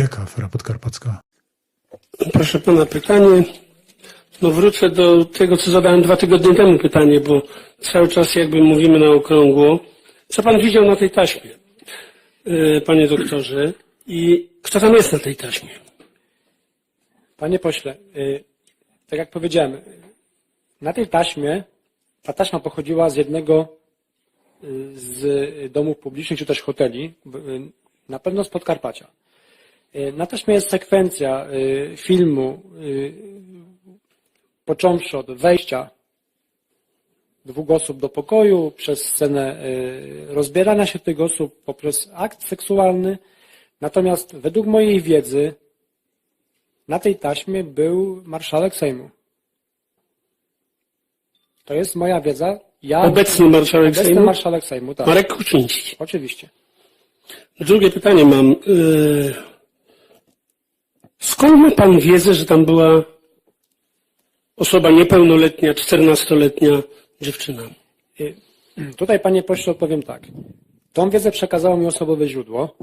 Jaka afera podkarpacka? Proszę pana, pytanie. No wrócę do tego, co zadałem dwa tygodnie temu pytanie, bo cały czas jakby mówimy na okrągło. Co pan widział na tej taśmie, yy, panie doktorze? I kto tam jest na tej taśmie? Panie pośle, y, tak jak powiedziałem, y, na tej taśmie, ta taśma pochodziła z jednego y, z domów publicznych czy też hoteli, y, na pewno z Podkarpacia. Y, Na taśmie jest sekwencja y, filmu, y, począwszy od wejścia dwóch osób do pokoju, przez scenę rozbierania się tych osób, poprzez akt seksualny. Natomiast według mojej wiedzy na tej taśmie był marszałek Sejmu. To jest moja wiedza. Ja, Obecny marszałek obecny Sejmu? marszałek Sejmu, tak. Marek Kuczyński. Oczywiście. Drugie pytanie mam. Skąd ma pan wiedzę, że tam była osoba niepełnoletnia, czternastoletnia dziewczyna? Y, Tutaj, panie pośle, odpowiem tak. Tą wiedzę przekazało mi osobowe źródło.